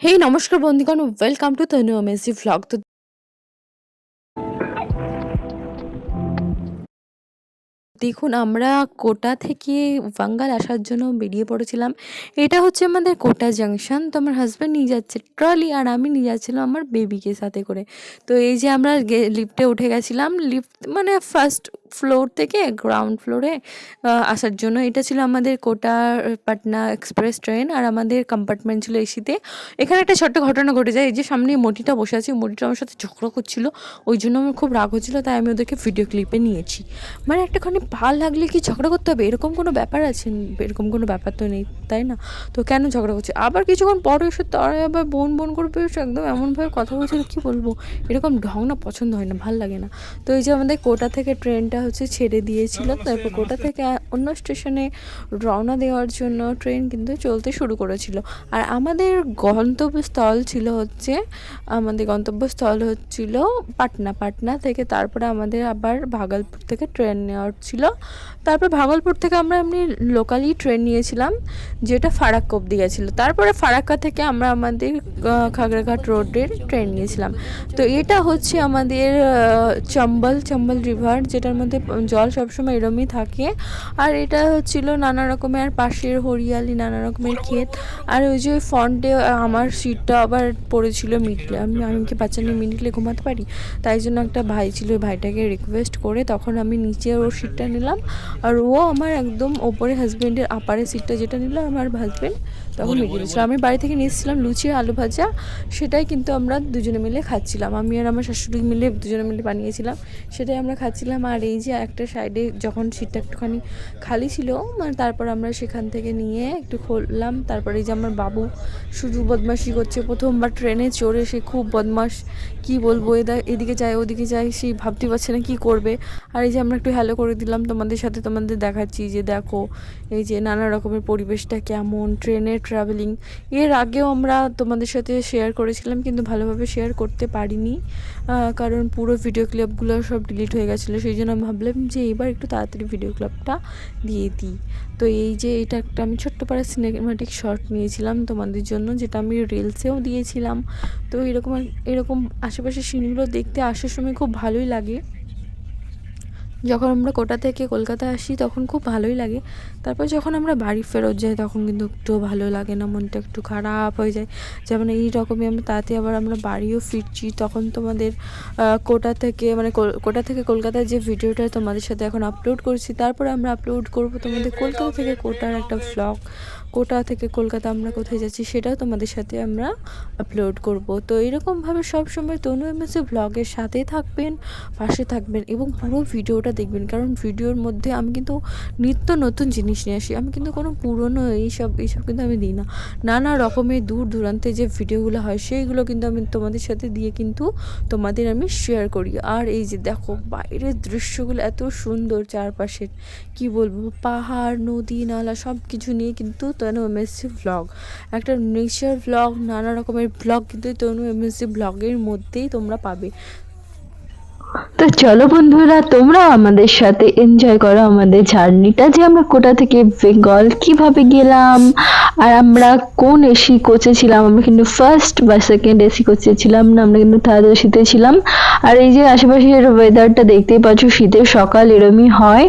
হেই নমস্কার বন্ধুগণ welcome to Tanu amazing vlog তো দেখুন, আমরা কোটা থেকে বাঙ্গাল আসার জন্য বেরিয়ে পড়েছিলাম। এটা হচ্ছে আমাদের কোটা জাংশন তো আমার হাজব্যান্ড নিয়ে যাচ্ছে ট্রলি আর আমি নিয়ে যাচ্ছিলাম আমার বেবিকে সাথে করে। তো এই যে আমরা লিফটে উঠে গেছিলাম। লিফট মানে ফার্স্ট ফ্লোর থেকে গ্রাউন্ড ফ্লোরে আসার জন্য। এটা ছিল আমাদের কোটা পাটনা এক্সপ্রেস ট্রেন আর আমাদের কম্পার্টমেন্ট ছিল এসিতে এখানে একটা ছোট্ট ঘটনা ঘটে যায়। এই যে সামনে মটিটা বসে আছে। মটিটা আমার সাথে ঝগড়া করছিল। ওই জন্য আমার খুব রাগ হচ্ছিল। তাই আমি ওদেরকে ভিডিও ক্লিপে নিয়েছি। মানে একটাখানি পা লাগলে কি ঝগড়া করতে হবে? এরকম কোনো ব্যাপার আছে? এরকম কোনো ব্যাপার তো নেই, তাই না? তো কেন ঝগড়া করছে? আবার কিছুক্ষণ পরে এসে তারা আবার বোন বোন করবে একদম এমনভাবে কথা বলছিল, কী বলব? এরকম ঢং না পছন্দ হয় না, ভালো লাগে না। তো এই যে আমাদের কোটা থেকে ট্রেনটা হচ্ছে ছেড়ে দিয়েছিল, তারপর কোটা থেকে অন্য স্টেশনে রওনা দেওয়ার জন্য ট্রেন কিন্তু চলতে শুরু করেছিল। আর আমাদের গন্তব্যস্থল ছিল হচ্ছে, আমাদের গন্তব্যস্থল হচ্ছিল পাটনা। পাটনা থেকে তারপরে আমাদের আবার ভাগলপুর থেকে ট্রেন নেওয়ার ছিল। তারপর ভাগলপুর থেকে আমরা এমনি লোকালি ট্রেন নিয়েছিলাম, যেটা ফারাক্কা অব্দি গেছিল। তারপরে ফারাক্কা থেকে আমরা আমাদের খাগড়াঘাট রোডের ট্রেন নিয়েছিলাম। তো এটা হচ্ছে আমাদের চম্বল চম্বল রিভার যেটার মধ্যে জল সবসময় এরমই থাকে। আর এটা হচ্ছিল নানা রকমের, পাশের হরিয়ালি, নানা রকমের ক্ষেত। আর ওই যে ফ্রন্টে আমার সিটটা আবার পড়েছিল মিডলে আমি আমি কি বাচ্চা নিয়ে মিডলে ঘুমাতে পারি? তাই জন্য একটা ভাই ছিল, ওই ভাইটাকে রিকোয়েস্ট করে, তখন আমি নিচে ওর সিটটা নিলাম। আর ও আমার একদম ওপরে হাজব্যান্ডের আপারে সিটটা যেটা নিল আমার হাজব্যান্ড তখন মিডিয়ে দিয়েছিল। আমি বাড়ি থেকে নিয়ে এসেছিলাম লুচি আলু ভাজা সেটাই কিন্তু আমরা দুজনে মিলে খাচ্ছিলাম। আমি আর আমার শাশুড়ি মিলে দুজনে মিলে বানিয়েছিলাম সেটাই আমরা খাচ্ছিলাম। আর এই যে একটা সাইডে যখন সিটটা একটুখানি খালি ছিল মানে তারপর আমরা সেখান থেকে নিয়ে একটু খুললাম। তারপরে এই যে আমার বাবু শুধু বদমাশি করছে প্রথমবার ট্রেনে চড়ে সে খুব বদমাস কি বলব এদা এদিকে যায় ওদিকে যায় সেই ভাবতে পারছে না কি করবে। আর এই যে আমরা একটু হ্যালো করে দিলাম তোমাদের সাথে তোমাদের দেখাচ্ছি যে দেখো এই যে নানা রকমের পরিবেশটা কেমন ট্রেনের ট্রাভেলিং এর আগেও আমরা তোমাদের সাথে শেয়ার করেছিলাম, কিন্তু ভালোভাবে শেয়ার করতে পারিনি কারণ পুরো ভিডিও ক্লিপগুলো সব ডিলিট হয়ে গেছিল, সেই জন্য ভাবলাম যে এবার একটু তাড়াতাড়ি ভিডিও ক্লিপটা দিয়ে দিই। তো এই যে এটা একটা আমি ছোট্ট পাড়া সিনেমাটিক শর্ট নিয়েছিলাম তোমাদের জন্য, যেটা আমি রিলসেও দিয়েছিলাম। তো এরকম এরকম আশেপাশের সিনগুলো দেখতে আসার সময় খুব ভালোই লাগে। যখন আমরা কোটা থেকে কলকাতা আসি, তখন খুব ভালোই লাগে। তারপর যখন আমরা বাড়ি ফেরত যাই, তখন কিন্তু একটু ভালো লাগে না, মনটা একটু খারাপ হয়ে যায়। যেমন এই রকমই আমরা তাতে আবার আমরা বাড়িও ফিরছি, তখন তোমাদের কোটা থেকে মানে কোটা থেকে কলকাতার যে ভিডিওটা তোমাদের সাথে এখন আপলোড করছি, তারপরে আমরা আপলোড করব তোমাদের কলকাতা থেকে কোটার একটা ভ্লগ কোটা থেকে কলকাতা আমরা কোথায় যাচ্ছি, সেটাও তোমাদের সাথে আমরা আপলোড করব। তো এরকমভাবে সবসময় তনু এম এমএসি ব্লগের সাথে থাকবেন, পাশে থাকবেন এবং পুরো ভিডিওটা দেখবেন। কারণ ভিডিওর মধ্যে আমি কিন্তু নিত্য নতুন জিনিস নিয়ে আসি। আমি কিন্তু কোনো পুরনো এইসব এইসব কিন্তু আমি দিই না। নানা রকমের দূর দূরান্তে যে ভিডিওগুলো হয়, সেইগুলো কিন্তু আমি তোমাদের সাথে দিয়ে কিন্তু তোমাদের আমি শেয়ার করি। আর এই যে দেখো, বাইরের দৃশ্যগুলো এত সুন্দর চারপাশের। কি বলব? পাহাড়, নদী, নালা সব কিছু নিয়ে কিন্তু তনু এমএসসি ভ্লগ একটা নেচার ভ্লগ নানা রকমের ভ্লগ কিন্তু তনু এমএসসি ব্লগের মধ্যেই তোমরা পাবে। তো চলো বন্ধুরা তোমরা আমাদের সাথে এনজয় করো আমাদের জার্নিটা যে আমরা কোটা থেকে বেঙ্গল কীভাবে গেলাম আর আমরা কোন এসি কোচে ছিলাম? আমরা কিন্তু ফার্স্ট বা সেকেন্ড এসি কোচে ছিলাম না, আমরা কিন্তু থার্ড এসিতে ছিলাম। আর এই যে আশেপাশের ওয়েদারটা দেখতেই পাচ্ছ, শীতের সকাল এরমই হয়।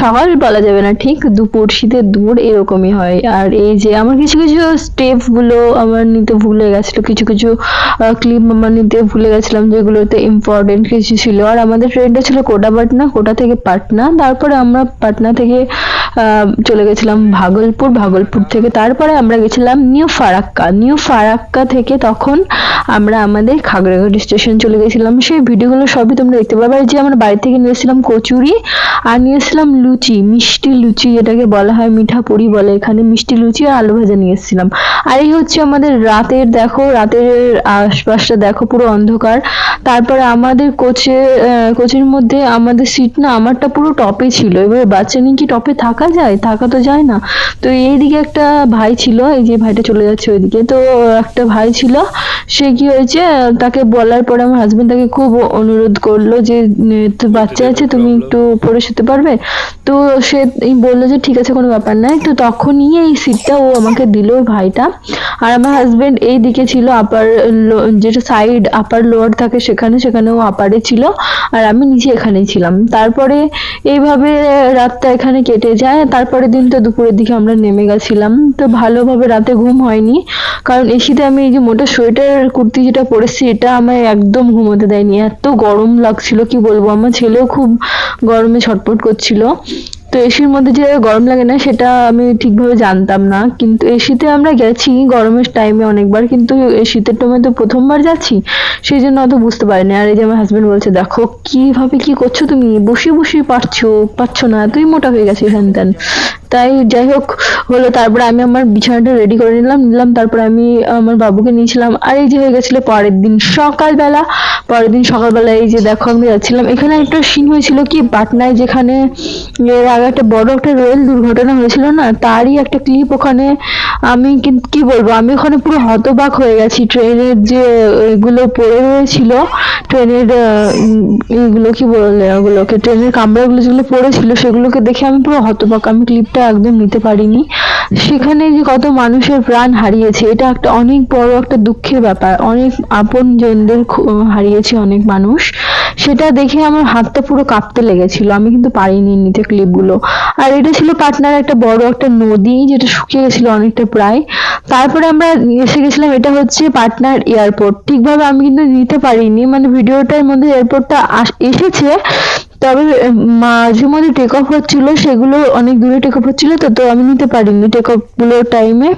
সকাল বলা যাবে না, ঠিক? দুপুর শীতের দুপুর এরকমই হয়। আর এই যে আমার কিছু কিছু স্টেপগুলো আমার নিতে ভুলে গেছিল, কিছু কিছু ক্লিপ আমার নিতে ভুলে গেছিলাম, যেগুলোতে ইম্পর্টেন্ট কিছু ছিল। আর আমাদের ট্রেনটা ছিল কোটা পাটনা কোটা থেকে পাটনা। তারপরে আমরা পাটনা থেকে চলে গেছিলাম ভাগলপুর। ভাগলপুর থেকে তারপরে আমরা গেছিলাম নিউ ফারাক্কা। নিউ ফারাক্কা থেকে তখন আমরা আমাদের খাগড়াঘাট স্টেশন চলে গেছিলাম। সেই ভিডিওগুলো সবই তোমরা দেখতে পাবে। যে আমরা বাড়ি থেকে নিয়েছিলাম কচুরি আর নিয়েছিলাম লুচি, মিষ্টি লুচি যেটাকে বলা হয় মিঠা পুরি বলে এখানে মিষ্টি লুচি আর আলু ভাজা নিয়ে এসেছিলাম। আর এই হচ্ছে আমাদের রাতের দেখো, রাতের আশপাশটা দেখো পুরো অন্ধকার। তারপরে আমাদের কোচে কোচের মধ্যে আমাদের সিট না আমারটা পুরো টপে ছিল। এবার বাচ্চা নিয়ে কি টপে থাকা যায়? থাকা তো যায় না। তো এইদিকে একটা ভাই ছিল এই যে ভাইটা চলে যাচ্ছে ওইদিকে তো একটা ভাই ছিল সে কি হয়েছে তাকে বলার পরে আমার হাজবেন্ড তাকে খুব অনুরোধ করল যে বাচ্চা আছে তুমি একটু পরে শুতে পারবে? তো সে বলল যে ঠিক আছে কোনো ব্যাপার নাই। তো তখনই এই সিটটা ও আমাকে দিল ভাইটা। আর আমার হাজবেন্ড এই দিকে ছিল আপার যেটা সাইড আপার লোয়ার থাকে সেখানে সেখানে ও আপারে ছিল আর আমি নিচে এখানেই ছিলাম। তারপরে এইভাবে রাতটা এখানে কেটে যায় তারপরে দিন তো দুপুরের দিকে আমরা নেমে গেছিলাম। তো ভালোভাবে রাতে ঘুম হয়নি। কারণ এসিতে আমি এই যে মোটা সোয়েটার কুর্তি যেটা পরেছি, এটা আমায় একদম ঘুমোতে দেয়নি। এত গরম লাগছিল, কি বলব? আমার ছেলেও খুব গরমে ছটফট করছিল। তো এসির মধ্যে যে গরম লাগে না, সেটা আমি ঠিকভাবে জানতাম না। কিন্তু এসিতে আমরা গেছি গরমের টাইমে অনেকবার, কিন্তু শীতের টাইমে তো প্রথমবার যাচ্ছি, সেই জন্য অত বুঝতে পারিনি। আর এই যে আমার হাজবেন্ড বলছে, দেখো, কীভাবে কি করছ তুমি? বসে বসে পারছ পারছ না তুই মোটা হয়ে গেছিস হ্যান ত্যান। তাই যাই হোক, হলো তারপরে আমি আমার বিছানাটা রেডি করে নিলাম নিলাম, তারপরে আমি আমার বাবুকে নিয়েছিলাম। আর এই যে হয়ে গেছিল পরের দিন সকালবেলা, পরের দিন সকালবেলা এই যে দেখো আমি যাচ্ছিলাম। এখানে একটা সিন হয়েছিল কি, পাটনায় যেখানে এর আগে একটা বড় একটা রেল দুর্ঘটনা হয়েছিল না? তারই একটা ক্লিপ ওখানে আমি কি বলব? আমি ওখানে পুরো হতবাক হয়ে গেছি। ট্রেনের যে, এগুলো পড়ে রয়েছিল, ট্রেনের এইগুলো কি বলে ওগুলোকে, ট্রেনের কামরাগুলো যেগুলো পড়েছিল, সেগুলোকে দেখে আমি পুরো হতবাক। আমি ক্লিপটা একদম নিতে পারিনি। সেখানে যে কত মানুষের প্রাণ হারিয়েছে, এটা একটা অনেক বড় একটা দুঃখের ব্যাপার। অনেক আপন জনদের হারিয়েছে অনেক মানুষ। সেটা দেখে আমার হাতটা পুরো কাঁপতে লেগেছিল। আমি কিন্তু পারিনি নিতে ক্লিপগুলো। আর এটা ছিল পাটনার একটা বড় একটা নদী, যেটা শুকিয়ে গেছিল অনেকটা প্রায়। তারপরে আমরা এসে গেছিলাম, এটা হচ্ছে পাটনার এয়ারপোর্ট। ঠিকভাবে আমি কিন্তু নিতে পারিনি। মানে ভিডিওটার মধ্যে এয়ারপোর্টটা এসেছে। তবে মাঝে মধ্যে টেক অফ হচ্ছিল, সেগুলো অনেক দূরে টেক অফ হচ্ছিল, তো তো আমি নিতে পারিনি টেক অফগুলোর টাইমে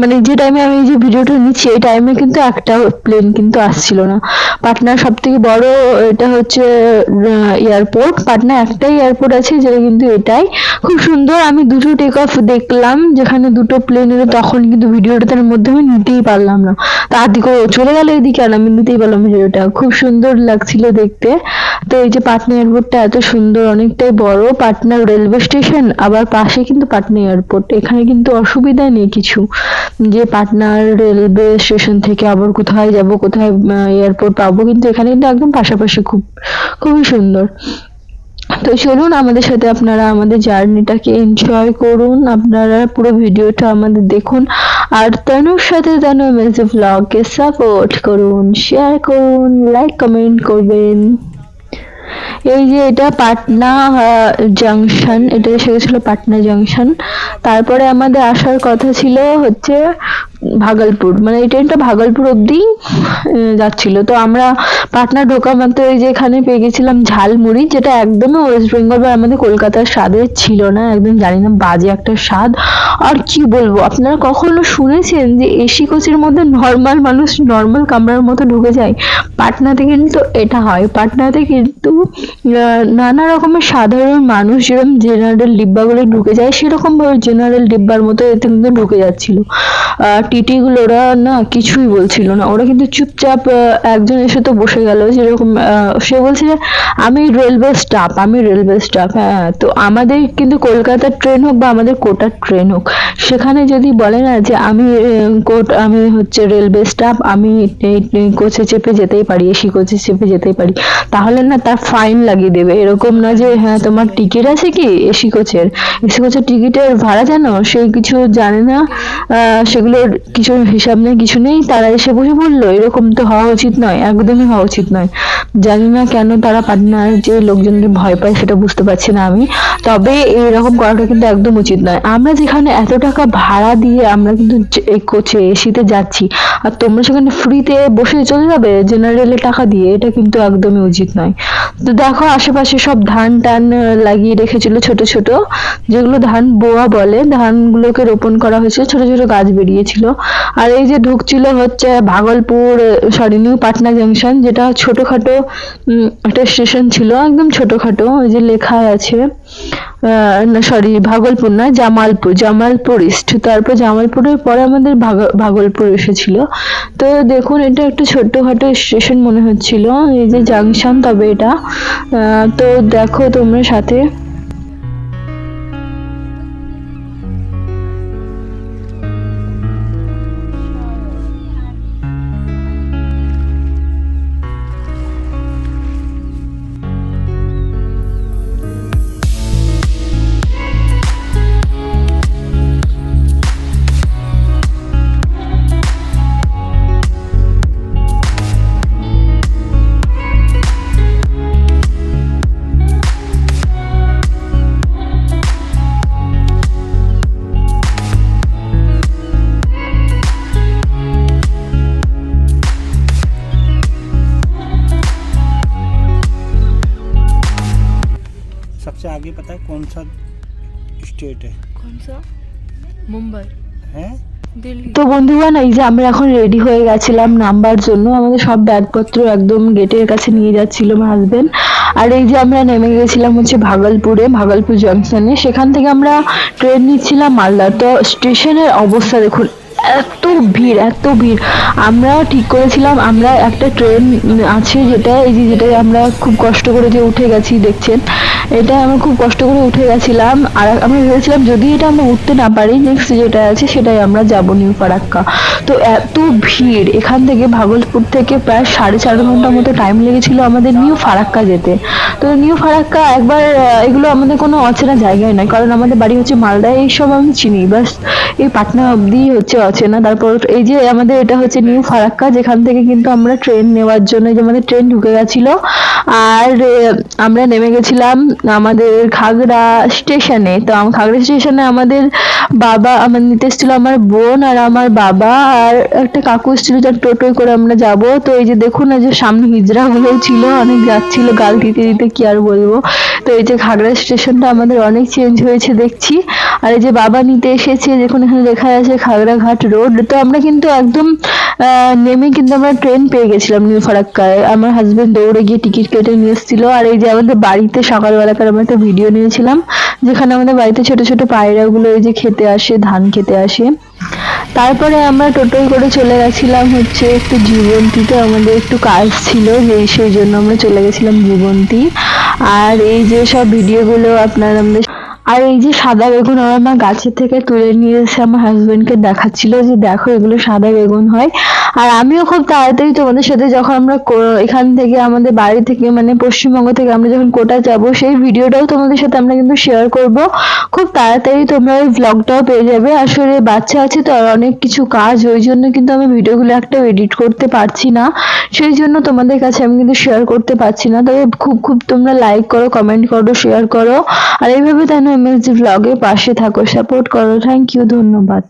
মানে যে টাইমে আমি যে ভিডিওটা নিচ্ছি, এই টাইমে কিন্তু একটা প্লেন কিন্তু আসছিল না। পাটনার সব থেকে বড় এটা হচ্ছে এয়ারপোর্ট পাটনা একটাই এয়ারপোর্ট আছে যেটা কিন্তু এটাই। খুব সুন্দর, আমি দুটো টেক অফ দেখলাম, যেখানে দুটো প্লেন এলো, তখন কিন্তু ভিডিওটা তার মধ্যে আমি নিতেই পারলাম না। দিকে ও চলে গেল এদিকে আর আমি নিতেই পারলাম ভিডিওটা খুব সুন্দর লাগছিল দেখতে। তো এই যে পাটনা এয়ারপোর্টটা এত সুন্দর, অনেকটাই বড়। পাটনা রেলওয়ে স্টেশন আবার পাশে কিন্তু পাটনা এয়ারপোর্ট এখানে কিন্তু অসুবিধা নেই কিছু। যে পাটনার রেলওয়ে স্টেশন থেকে আবার কোথায় যাব, কোথায় এয়ারপোর্ট পাবো, কিন্তু এখানে কিন্তু একদম পাশাপাশি খুব, খুবই সুন্দর। তো চলুন, আমাদের সাথে আপনারা আমাদের জার্নিটাকে এনজয় করুন। আপনারা পুরো ভিডিওটা আমাদের দেখুন। আর তনুর সাথে তনু মিউজিক ব্লগকে সাপোর্ট করুন শেয়ার করুন লাইক কমেন্ট করবেন। এই যে এটা পাটনা জাংশন এটা এসে গেছিল পাটনা জাংশন তারপরে আমাদের আসার কথা ছিল হচ্ছে ভাগলপুর। মানে এই ট্রেনটা ভাগলপুর অবধি যাচ্ছিল। তো আমরা পাটনা ঢোকা মাত্র এই যে এখানে পেয়ে গেছিলাম ঝালমুড়ি, যেটা একদমই ওয়েস্ট বেঙ্গল বা আমাদের কলকাতার স্বাদের ছিল না। একদম জানি না বাজে একটা স্বাদ। আর কি বলব, আপনারা কখনো শুনেছেন যে এসি কোচের মধ্যে নর্মাল মানুষ নর্মাল কামরার মতো ঢুকে যায়? পাটনাতে কিন্তু এটা হয়। পাটনাতে কিন্তু নানা রকমের সাধারণ মানুষ যেরকম জেনারেল ডিব্বাগুলো ঢুকে যায়, সেরকম ভাবে জেনারেল ডিব্বার মতো এতে কিন্তু ঢুকে যাচ্ছিল। টিটি গুলো ওরা না কিছুই বলছিল না। ওরা কিন্তু চুপচাপ একজন এসে তো বসে গেল যেরকম সে বলছে যে, আমি রেলওয়ে স্টাফ আমি রেলওয়ে স্টাফ হ্যাঁ তো আমাদের কিন্তু কলকাতার ট্রেন হোক বা আমাদের কোটার ট্রেন হোক, সেখানে যদি বলে না যে, আমি কোট, আমি হচ্ছে রেলওয়ে স্টাফ আমি কোচে চেপে যেতেই পারি এসি কোচে চেপে যেতেই পারি, তাহলে না তার ফাইন লাগিয়ে দেবে। এরকম না যে হ্যাঁ তোমার টিকিট আছে কি? এসি কোচের এসি কোচের টিকিটের ভাড়া জানো? সেই কিছু জানে না। সেগুলোর কিছু হিসাব নেই, কিছু নেই। তারা এসে বসে বলল, এরকম তো হওয়া উচিত নয়, একদমই হওয়া উচিত নয়। জানি না কেন তারা পাটনার যে লোকজনদের ভয় পায়, সেটা বুঝতে পারছি না আমি। তবে এরকম করাটা কিন্তু একদম উচিত নয়। আমরা যেখানে এত টাকা ভাড়া দিয়ে আমরা কিন্তু এই কোচে, এসিতে যাচ্ছি, আর তোমরা সেখানে ফ্রিতে বসে চলে যাবে জেনারেলে টাকা দিয়ে, এটা কিন্তু একদমই উচিত নয়। তো দেখো আশেপাশে সব ধান টান লাগিয়ে রেখেছিল ছোট ছোট, যেগুলো ধান বোয়া বলে। ধানগুলোকে রোপণ করা হয়েছে ছোট ছোট গাছ বেরিয়েছিল। আর এই যে ঢুকছিল হচ্ছে Bhagalpur sorry new Patna junction যেটা ছোটখাটো একটা স্টেশন ছিল, একদম ছোটখাটো, ওই যে লেখা আছে। সরি ভাগলপুর না, জামালপুর জামালপুর ইস্ট তারপর জামালপুরের পরে আমাদের ভাগ- ভাগলপুর এসেছিল। তো দেখুন, এটা একটা ছোট্টখাটো স্টেশন মনে হচ্ছিল, এই যে জাংশন তবে এটা। তো দেখো তোমরা সাথে। आगे पता है कौन सा स्टेट है कौन सा मुंबई हैं दिल्ली তো বন্ধুগণ এই যে আমরা এখন রেডি হয়ে গেছিলাম নামবার জন্য আমাদের সব ব্যাগপত্র একদম গেটের কাছে নিয়ে যাচ্ছিল আমার হাজবেন্ড আর এই যে আমরা নেমে গেছিলাম হচ্ছে ভাগলপুরে ভাগলপুর জংশনে সেখান থেকে আমরা ট্রেন নিচ্ছিলাম মালদা তো স্টেশনের অবস্থা দেখুন এত ভিড় এত ভিড় আমরা ঠিক করেছিলাম আমরা একটা ট্রেন আছে যেটা এই যে যেটা আমরা খুব কষ্ট করে যে উঠে গেছি দেখছেন এটা আমরা খুব কষ্ট করে উঠে গেছিলাম। আর আমি ভেবেছিলাম, যদি এটা আমরা উঠতে না পারি নেক্সট যেটা আছে সেটাই আমরা যাব নিউ ফারাক্কা। তো এত ভিড়। এখান থেকে ভাগলপুর থেকে প্রায় সাড়ে চার ঘণ্টা মতো টাইম লেগেছিল আমাদের নিউ ফারাক্কা যেতে। তো নিউ ফারাক্কা একবার এগুলো আমাদের কোনো অচেনা জায়গায় নয়। কারণ আমাদের বাড়ি হচ্ছে মালদায় এইসব আমি চিনি। বাস এই পাটনা অবধি হচ্ছে অচেনা। তারপর এই যে আমাদের এটা হচ্ছে নিউ ফারাক্কা, যেখান থেকে কিন্তু আমরা ট্রেন নেওয়ার জন্য যে আমাদের ট্রেন ঢুকে গেছিল। আর আমরা নেমে গেছিলাম আমাদের খাগড়া স্টেশনে তো খাগড়া স্টেশনে আমাদের বাবা আমার নিতে এসেছিল আমার বোন আর আমার বাবা আর একটা কাকু এসেছিল যার টোটোয় করে আমরা যাব। তো এই যে দেখুন, এই যে সামনে হিজড়া হলেও ছিল, অনেক যাচ্ছিল, গাল দিতে দিতে কি আর বলব। তো এই যে খাগড়া স্টেশনটা আমাদের অনেক চেঞ্জ হয়েছে দেখছি। আর এই যে বাবা নিতে এসেছে, দেখুন এখানে লেখা আছে খাগড়াঘাট রোড। তো আমরা কিন্তু একদম নেমে কিন্তু আমরা ট্রেন পেয়ে গেছিলাম নিউ ফারাক্কায়। আমার হাজবেন্ড দৌড়ে গিয়ে টিকিট কেটে নিয়ে এসেছিল। আর এই যে আমাদের বাড়িতে সকালবেলাকার আমরা একটা ভিডিও নিয়েছিলাম, যেখানে আমাদের বাড়িতে ছোট ছোট পায়রাগুলো এই যে খেতে আসে, ধান খেতে আসে। তারপরে আমরা টোটোয় করে চলে গেছিলাম হচ্ছে একটু জীবন্তীতে, আমাদের একটু কাজ ছিল সেই জন্য আমরা চলে গেছিলাম জীবন্তী। আর এই যে সব ভিডিওগুলো আপনার আমাদের আর এই যে সাদা বেগুন আমার মা গাছের থেকে তুলে নিয়ে এসে আমার হাজবেন্ডকে দেখাচ্ছিল যে দেখো এগুলো সাদা বেগুন হয়। আর আমিও খুব তাড়াতাড়ি তোমাদের সাথে যখন আমরা এখান থেকে আমাদের বাড়ি থেকে মানে পশ্চিমবঙ্গ থেকে আমরা যখন কোটা যাব, সেই ভিডিওটাও তোমাদের সাথে আমরা কিন্তু শেয়ার করব। খুব তাড়াতাড়ি তোমরা ওই ভ্লগটাও পেয়ে যাবে। আসলে বাচ্চা আছে তো আর অনেক কিছু কাজ, ওই জন্য কিন্তু আমি ভিডিওগুলো একটা এডিট করতে পারছি না। সেই জন্য তোমাদের কাছে আমি কিন্তু শেয়ার করতে পারছি না। তবে খুব খুব তোমরা লাইক করো কমেন্ট করো শেয়ার করো। আর এইভাবে তাই এমএসজি ভ্লগের পাশে থাকো সাপোর্ট করো থ্যাংক ইউ ধন্যবাদ।